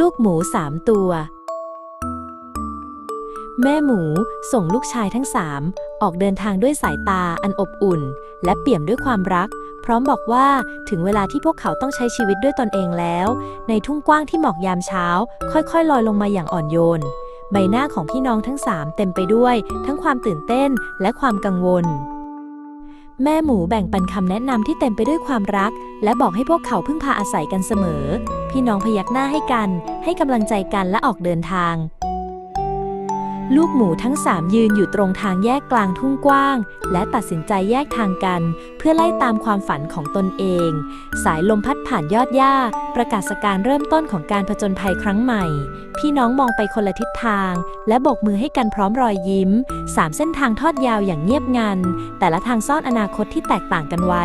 ลูกหมูสามตัว แม่หมูส่งลูกชายทั้งสามออกเดินทางด้วยสายตาอันอบอุ่น และเปี่ยมด้วยความรัก พร้อมบอกว่าถึงเวลาที่พวกเขาต้องใช้ชีวิตด้วยตนเองแล้ว ในทุ่งกว้างที่หมอกยามเช้า ค่อยๆ ลอยลงมาอย่างอ่อนโยน ใบหน้าของพี่น้องทั้งสามเต็มไปด้วย ทั้งความตื่นเต้นและความกังวลแม่หมูแบ่งปันคำแนะนำที่เต็มไปด้วยความรัก และบอกให้พวกเขาพึ่งพาอาศัยกันเสมอ พี่น้องพยักหน้าให้กัน ให้กำลังใจกันและออกเดินทาง ลูกหมูทั้งสามยืนอยู่ตรงทางแยกกลางทุ่งกว้าง และตัดสินใจแยกทางกัน เพื่อไล่ตามความฝันของตนเอง สายลมพัดผ่านยอดหญ้า ประกาศการเริ่มต้นของการผจญภัยครั้งใหม่ พี่น้องมองไปคนละทิศทาง และโบกมือให้กันพร้อมรอยยิ้มสามเส้นทางทอดยาวอย่างเงียบงัน แต่ละทางซ่อนอนาคตที่แตกต่างกันไว้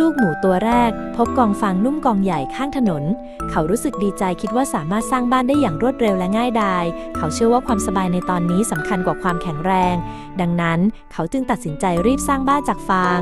ลูกหมูตัวแรก พบกองฟางนุ่มกองใหญ่ข้างถนน เขารู้สึกดีใจคิดว่าสามารถสร้างบ้านได้อย่างรวดเร็วและง่ายดาย เขาเชื่อว่าความสบายในตอนนี้สำคัญกว่าความแข็งแรง ดังนั้นเขาจึงตัดสินใจรีบสร้างบ้านจากฟาง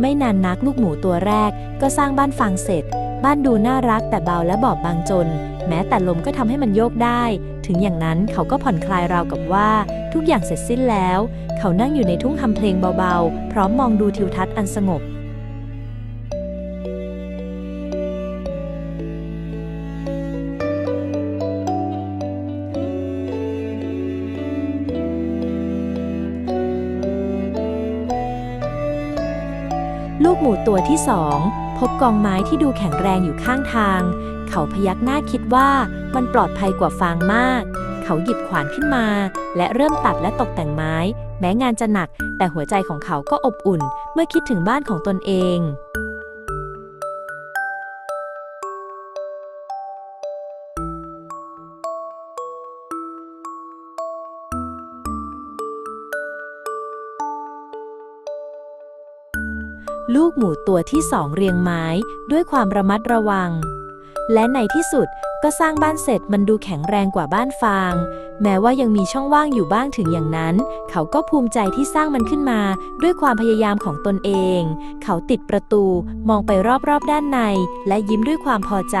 ไม่นานนักลูกหมูตัวแรก ก็สร้างบ้านฟางเสร็จ บ้านดูน่ารักแต่เบาและบอบบางจน แม้แต่ลมก็ทำให้มันโยกได้ ถึงอย่างนั้นเขาก็ผ่อนคลายราวกับว่า ทุกอย่างเสร็จสิ้นแล้ว เขานั่งอยู่ในทุ่งทำเพลงเบาๆ พร้อมมองดูทิวทัศน์อันสงบ ลูกหมูตัวที่สองพบกองไม้ที่ดูแข็งแรงอยู่ข้างทาง เขาพยักหน้าคิดว่ามันปลอดภัยกว่าฟางมาก เขาหยิบขวานขึ้นมา และเริ่มตัดและตกแต่งไม้ แม้งานจะหนัก แต่หัวใจของเขาก็อบอุ่น เมื่อคิดถึงบ้านของตนเอง ลูกหมูตัวที่สองเรียงไม้ด้วยความระมัดระวัง และในที่สุดก็สร้างบ้านเสร็จมันดูแข็งแรงกว่าบ้านฟาง แม้ว่ายังมีช่องว่างอยู่บ้างถึงอย่างนั้น เขาก็ภูมิใจที่สร้างมันขึ้นมาด้วยความพยายามของตนเอง เขาติดประตูมองไปรอบๆด้านใน และยิ้มด้วยความพอใจ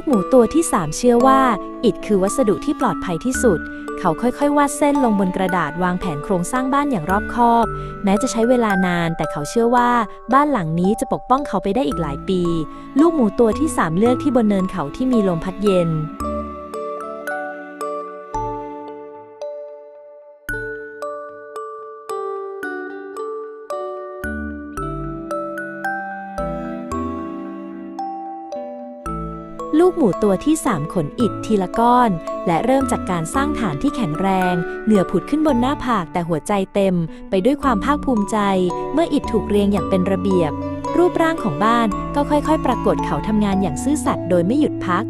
กหมูตัวที่ 3 เชื่อว่า อิฐคือวัสดุที่ปลอดภัยที่สุด เขาค่อยๆ วาดเส้นลงบนกระดาษวางแผนโครงสร้างบ้านอย่างรอบคอบ แม้จะใช้เวลานาน แต่เขาเชื่อว่า บ้านหลังนี้จะปกป้องเขาไปได้อีกหลายปี ลูกหมูตัวที่ 3 เลือกที่บนเนินเขาที่มีลมพัดเย็น ลูกหมูตัวที่ 3 ขนอิดทีละก้อน และเริ่มจากการสร้างฐานที่แข็งแรง เหนือผุดขึ้นบนหน้าผากแต่หัวใจเต็ม ไปด้วยความภาคภูมิใจ เมื่ออิดถูกเรียงอย่างเป็นระเบียบ รูปร่างของบ้านก็ค่อยๆ ปรากฏเขาทำงานอย่างซื่อสัตย์โดยไม่หยุดพัก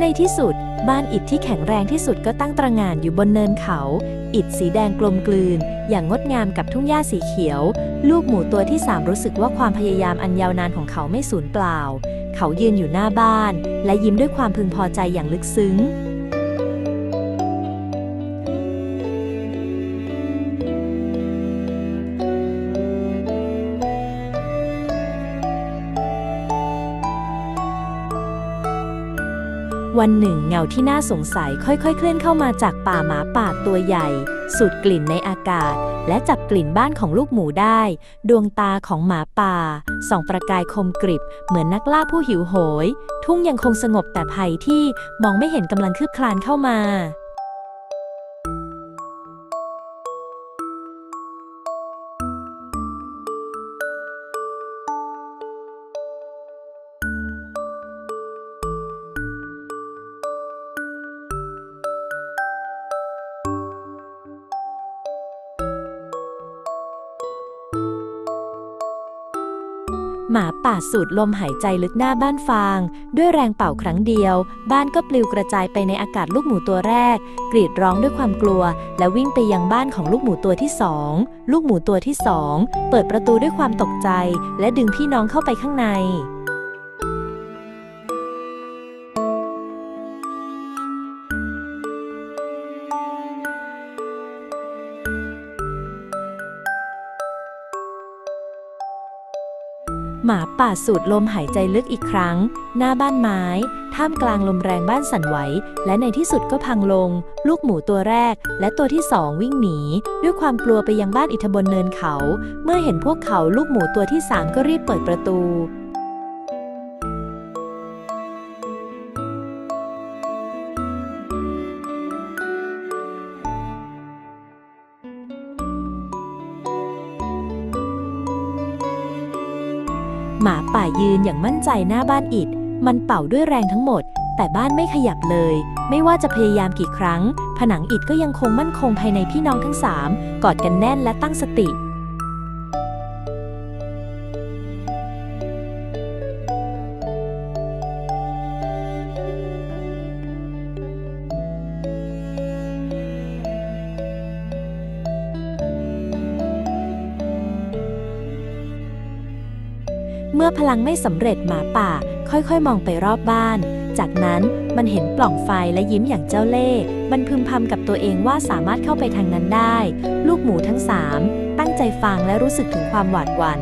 ในที่สุด บ้านอิฐที่แข็งแรงที่สุดก็ตั้งตระงานอยู่บนเนินเขา อิฐสีแดงกลมกลืน อย่างงดงามกับทุ่งหญ้าสีเขียว ลูกหมูตัวที่สามรู้สึกว่าความพยายามอันยาวนานของเขาไม่สูญเปล่า เขายืนอยู่หน้าบ้าน และยิ้มด้วยความพึงพอใจอย่างลึกซึ้ง วันหนึ่งเงาที่น่าสงสัยค่อยๆ เคลื่อนเข้ามาจากป่าหมาป่าตัวใหญ่ สูดกลิ่นในอากาศ และจับกลิ่นบ้านของลูกหมูได้ ดวงตาของหมาป่าส่องประกายคมกริบ เหมือนนักล่าผู้หิวโหย ทุ่งยังคงสงบแต่ภัยที่มองไม่เห็นกำลังคืบคลานเข้ามา หมาป่าสูดลมหายใจลึกหน้าบ้านฟาง ด้วยแรงเป่าครั้งเดียว บ้านก็ปลิวกระจายไปในอากาศลูกหมูตัวแรก กรีดร้องด้วยความกลัว และวิ่งไปยังบ้านของลูกหมูตัวที่สองลูกหมูตัวที่สองเปิดประตูด้วยความตกใจ และดึงพี่น้องเข้าไปข้างใน หมาป่าสูดลมหายใจลึกอีกครั้ง หน้าบ้านไม้ ท่ามกลางลมแรงบ้านสั่นไหว และในที่สุดก็พังลง ลูกหมูตัวแรก และตัวที่สองวิ่งหนี ด้วยความกลัวไปยังบ้านอิฐบนเนินเขา เมื่อเห็นพวกเขาลูกหมูตัวที่สามก็รีบเปิดประตู หมาป่ายืนอย่างมั่นใจหน้าบ้านอิด มันเป่าด้วยแรงทั้งหมด แต่บ้านไม่ขยับเลย ไม่ว่าจะพยายามกี่ครั้ง ผนังอิดก็ยังคงมั่นคงภายในพี่น้องทั้งสามกอดกันแน่นและตั้งสติ อพลังไม่สำเร็จหมาป่า ค่อยๆ มองไปรอบบ้าน จากนั้นมันเห็นปล่องไฟและยิ้มอย่างเจ้าเล่ห์มันพึมพำกับตัวเองว่าสามารถเข้าไปทางนั้นได้ ลูกหมูทั้งสามตั้งใจฟังและรู้สึกถึงความหวาดหวัน่น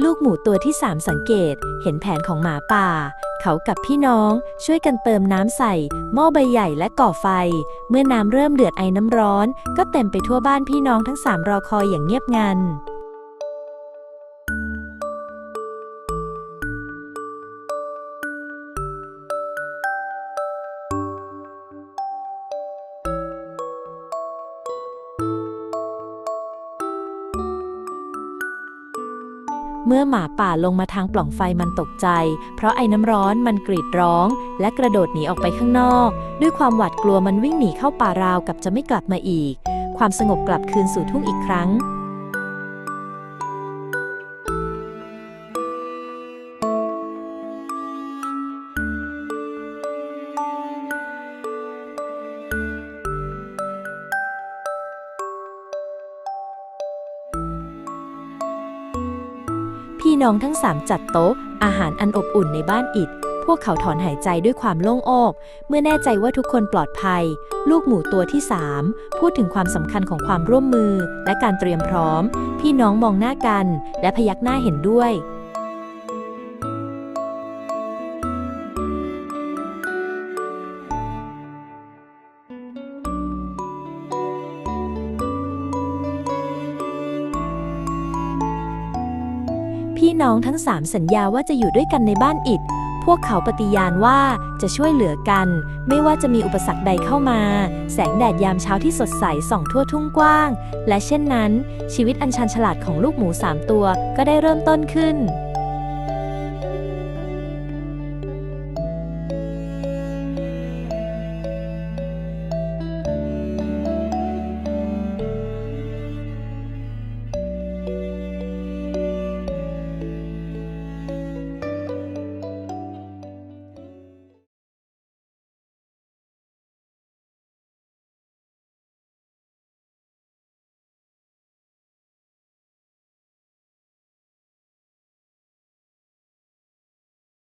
ลูกหมูตัวที่สามสังเกต เห็นแผนของหมาป่า เขากับพี่น้องช่วยกันเติมน้ำใส่ หม้อใบใหญ่และก่อไฟ เมื่อน้ำเริ่มเดือดไอน้ำร้อน ก็เต็มไปทั่วบ้านพี่น้องทั้งสามรอคอยอย่างเงียบงัน เมื่อหมาป่าลงมาทางปล่องไฟมันตกใจ เพราะไอ้น้ำร้อนมันกรีดร้อง และกระโดดหนีออกไปข้างนอก ด้วยความหวาดกลัวมันวิ่งหนีเข้าป่าราวกับจะไม่กลับมาอีก ความสงบกลับคืนสู่ทุ่งอีกครั้ง พี่น้องทั้งสามจัดโต๊ะ อาหารอันอบอุ่นในบ้านอิด พวกเขาถอนหายใจด้วยความโล่งอก เมื่อแน่ใจว่าทุกคนปลอดภัย ลูกหมูตัวที่สามพูดถึงความสำคัญของความร่วมมือ และการเตรียมพร้อม พี่น้องมองหน้ากัน และพยักหน้าเห็นด้วย พี่น้องทั้งสามสัญญาว่าจะอยู่ด้วยกันในบ้านอิฐพวกเขาปฏิญาณว่าจะช่วยเหลือกัน ไม่ว่าจะมีอุปสรรคใดเข้ามา แสงแดดยามเช้าที่สดใสส่องทั่วทุ่งกว้าง และเช่นนั้น ชีวิตอันชันฉลาดของลูกหมูสามตัวก็ได้เริ่มต้นขึ้น